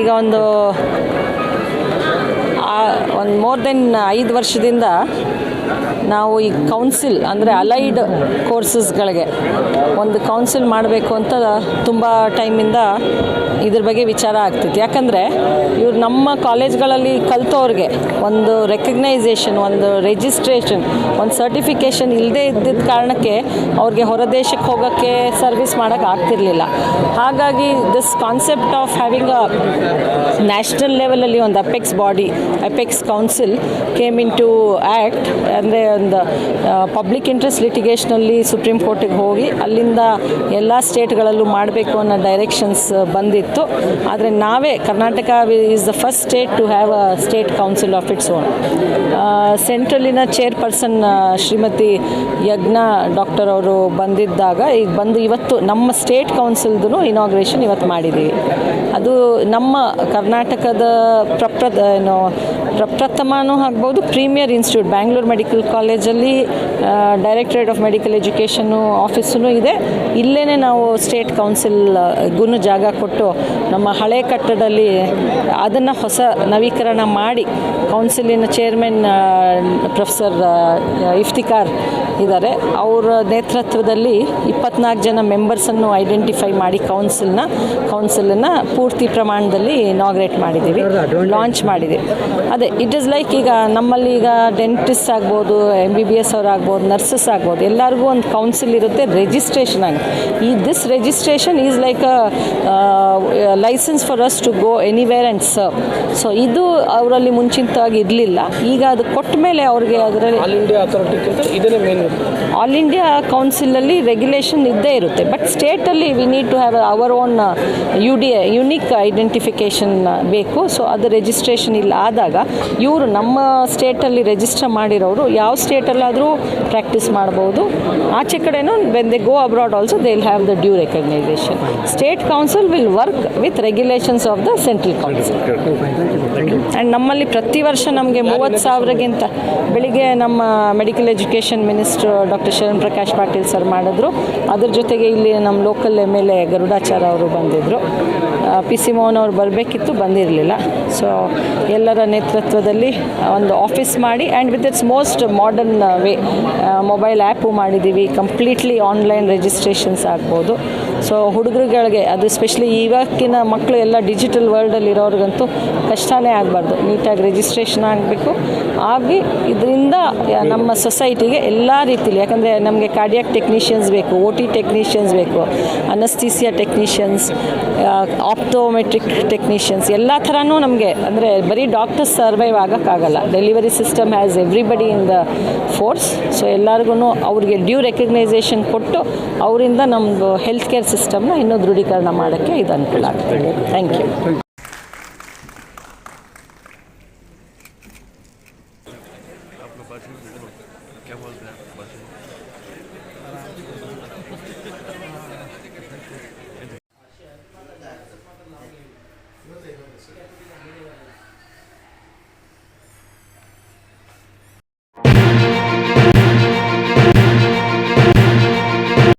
ಈಗ ಒಂದು ಒಂದು ಮೋರ್ ದೆನ್ ಐದು ವರ್ಷದಿಂದ ನಾವು ಈ ಕೌನ್ಸಿಲ್ ಅಂದರೆ ಅಲೈಡ್ ಕೋರ್ಸಸ್ಗಳಿಗೆ ಒಂದು ಕೌನ್ಸಿಲ್ ಮಾಡಬೇಕು ಅಂತ ತುಂಬ ಟೈಮಿಂದ ಇದ್ರ ಬಗ್ಗೆ ವಿಚಾರ ಆಗ್ತಿತ್ತು. ಯಾಕಂದರೆ ಇವ್ರು ನಮ್ಮ ಕಾಲೇಜ್ಗಳಲ್ಲಿ ಕಲಿತವ್ರಿಗೆ ಒಂದು ರೆಕಗ್ನೈಸೇಷನ್ ಒಂದು ರಿಜಿಸ್ಟ್ರೇಷನ್ ಒಂದು ಸರ್ಟಿಫಿಕೇಷನ್ ಇಲ್ಲದೇ ಇದ್ದಿದ್ದ ಕಾರಣಕ್ಕೆ ಅವ್ರಿಗೆ ಹೊರದೇಶಕ್ಕೆ ಹೋಗೋಕ್ಕೆ ಸರ್ವಿಸ್ ಮಾಡೋಕ್ಕೆ ಆಗ್ತಿರಲಿಲ್ಲ. ಹಾಗಾಗಿ this concept of having a national ಲೆವೆಲಲ್ಲಿ ಒಂದು apex body apex council came into act ಅಂದರೆ ಒಂದು ಪಬ್ಲಿಕ್ ಇಂಟ್ರೆಸ್ಟ್ ಲಿಟಿಗೇಷನಲ್ಲಿ ಸುಪ್ರೀಂ ಕೋರ್ಟಿಗೆ ಹೋಗಿ ಅಲ್ಲಿಂದ ಎಲ್ಲ ಸ್ಟೇಟ್ಗಳಲ್ಲೂ ಮಾಡಬೇಕು ಅನ್ನೋ ಡೈರೆಕ್ಷನ್ಸ್ ಬಂದಿತ್ತು. ಆದರೆ ನಾವೇ, Karnataka is the first state to have a state council of its own ಸೆಂಟ್ರಲಿನ chairperson Shrimati Yajna doctor ಅವರು ಬಂದಿದ್ದಾಗ, ಈಗ ಬಂದು ಇವತ್ತು ನಮ್ಮ ಸ್ಟೇಟ್ ಕೌನ್ಸಿಲ್ದು ಇನಾಗ್ರೇಷನ್ ಇವತ್ತು ಮಾಡಿದ್ದೀವಿ. ಅದು ನಮ್ಮ ಕರ್ನಾಟಕದ ಪ್ರಪ್ರದ ಏನು ಪ್ರಪ್ರಥಮನೂ ಆಗ್ಬೋದು. ಪ್ರೀಮಿಯರ್ ಇನ್ಸ್ಟಿಟ್ಯೂಟ್ ಬ್ಯಾಂಗ್ಳೂರು ಮೆಡಿಕಲ್ ಕಾಲೇಜಲ್ಲಿ ಡೈರೆಕ್ಟರೇಟ್ ಆಫ್ ಮೆಡಿಕಲ್ ಎಜುಕೇಷನ್ನು ಆಫೀಸೂ ಇದೆ. ಇಲ್ಲೇ ನಾವು ಸ್ಟೇಟ್ ಕೌನ್ಸಿಲ್ ಗುನ್ನು ಜಾಗ ಕೊಟ್ಟು ನಮ್ಮ ಹಳೆ ಕಟ್ಟಡದಲ್ಲಿ ಅದನ್ನು ಹೊಸ ನವೀಕರಣ ಮಾಡಿ ಕೌನ್ಸಿಲಿನ ಚೇರ್ಮನ್ ಪ್ರೊಫೆಸರ್ ಇಫ್ತಿಕಾರ್ ಇದ್ದಾರೆ ಅವರ ನೇತೃತ್ವದಲ್ಲಿ ಇಪ್ಪತ್ನಾಲ್ಕು ಜನ ಮೆಂಬರ್ಸನ್ನು ಐಡೆಂಟಿಫೈ ಮಾಡಿ ಕೌನ್ಸಿಲ್ನ ಕೌನ್ಸಿಲನ್ನು ಪೂರ್ತಿ ಪ್ರಮಾಣದಲ್ಲಿ ಇನಾಗ್ರೇಟ್ ಮಾಡಿದ್ದೀವಿ. ಲಾಂಚ್ ಮಾಡಿದೆ ಅದೇ ಇಟ್ ಇಸ್ ಲೈಕ್ ಈಗ ನಮ್ಮಲ್ಲಿ ಈಗ ಡೆಂಟಿಸ್ಟ್ ಆಗ್ಬೋದು ಎಂ ಬಿ ಬಿ ಎಸ್ ಅವ್ರು ಆಗ್ಬೋದು ನರ್ಸಸ್ ಆಗ್ಬೋದು, ಎಲ್ಲರಿಗೂ ಒಂದು ಕೌನ್ಸಿಲ್ ಇರುತ್ತೆ ರಿಜಿಸ್ಟ್ರೇಷನ್ ಆಗಿ. ಈ this registration is like licence for us to go anywhere and serve so ಇದು ಅವರಲ್ಲಿ ಮುಂಚಿತವಾಗಿ ಇರಲಿಲ್ಲ. ಈಗ ಅದು ಕೊಟ್ಟ ಮೇಲೆ ಅವ್ರಿಗೆ ಅದರಲ್ಲಿ ಆಲ್ ಇಂಡಿಯಾ ಕೌನ್ಸಿಲಲ್ಲಿ ರೆಗ್ಯುಲೇಷನ್ ಇದ್ದೇ ಇರುತ್ತೆ. But ಸ್ಟೇಟಲ್ಲಿ we need to have our own U D unique identification ಬೇಕು. ಸೊ ಅದು ರಿಜಿಸ್ಟ್ರೇಷನ್ ಇಲ್ಲ ಆದಾಗ ಇವರು ನಮ್ಮ ಸ್ಟೇಟಲ್ಲಿ ರಿಜಿಸ್ಟರ್ ಮಾಡಿರೋರು ಯಾವ ಸ್ಟೇಟಲ್ಲಾದರೂ ಪ್ರಾಕ್ಟೀಸ್ ಮಾಡ್ಬೋದು. ಆಚೆ ಕಡೆನೂ when they go abroad also they will have the due recognisation state council will work with regulations of the central council and ನಮ್ಮಲ್ಲಿ ಪ್ರತಿ ವರ್ಷ ನಮಗೆ ಮೂವತ್ತು ಸಾವಿರಗಿಂತ ಬೆಳಿಗ್ಗೆ ನಮ್ಮ medical education minister doctor Sharan Prakash Patil sir ಮಾಡಿದ್ರು. ಅದ್ರ ಜೊತೆಗೆ ಇಲ್ಲಿ ನಮ್ಮ local M L A Garudachar ಅವರು ಬಂದಿದ್ದರು ಪಿ ಸಿ ಮೋಹನ್ ಅವರು ಬರಬೇಕಿತ್ತು, ಬಂದಿರಲಿಲ್ಲ. ಸೊ ಎಲ್ಲರ ನೇತೃತ್ವದಲ್ಲಿ ಒಂದು ಆಫೀಸ್ ಮಾಡಿ and with its most modern way mobile app ಮಾಡಿದ್ದೀವಿ ಕಂಪ್ಲೀಟ್ಲಿ ಆನ್ಲೈನ್ ರಿಜಿಸ್ಟ್ರೇಷನ್ಸ್ ಆಗ್ಬೋದು. ಸೊ ಹುಡುಗರುಗಳಿಗೆ, ಅದು ಸ್ಪೆಷಲಿ ಇವಾಗಿನ ಮಕ್ಕಳು ಎಲ್ಲ ಡಿಜಿಟಲ್ ವರ್ಲ್ಡಲ್ಲಿ ಇರೋರಿಗಂತೂ ಕಷ್ಟನೇ ಆಗಬಾರ್ದು. ನೀಟಾಗಿ ರಿಜಿಸ್ಟ್ರೇಷನ್ ಆಗಬೇಕು. ಆಗಿ, ಇದರಿಂದ ನಮ್ಮ ಸೊಸೈಟಿಗೆ ಎಲ್ಲ ರೀತಿಲಿ ಯಾಕಂದರೆ ನಮಗೆ ಕಾರ್ಡಿಯಾಕ್ ಟೆಕ್ನಿಷಿಯನ್ಸ್ ಬೇಕು ಓ ಟಿ ಟೆಕ್ನಿಷಿಯನ್ಸ್ ಬೇಕು ಅನಸ್ತೀಸಿಯಾ ಟೆಕ್ನಿಷಿಯನ್ಸ್ ಆಪ್ಟೋಮೆಟ್ರಿಕ್ ಟೆಕ್ನಿಷಿಯನ್ಸ್ ಎಲ್ಲ ಥರನೂ ನಮಗೆ, ಅಂದರೆ ಬರೀ doctors survive ಆಗೋಕ್ಕಾಗಲ್ಲ. Delivery system has everybody in the force so ಎಲ್ಲರಿಗೂ ಅವ್ರಿಗೆ ಡ್ಯೂ ರೆಕಗ್ನೈಸೇಷನ್ ಕೊಟ್ಟು ಅವರಿಂದ ನಮ್ಮದು ಹೆಲ್ತ್ ಕೇರ್ ಸಿಸ್ಟಮ್ನ ಇನ್ನೂ ದೃಢೀಕರಣ ಮಾಡೋಕ್ಕೆ ಇದು ಅನುಕೂಲ ಆಗ್ತದೆ. ಥ್ಯಾಂಕ್ ಯು কেবল বলবেন বলছেন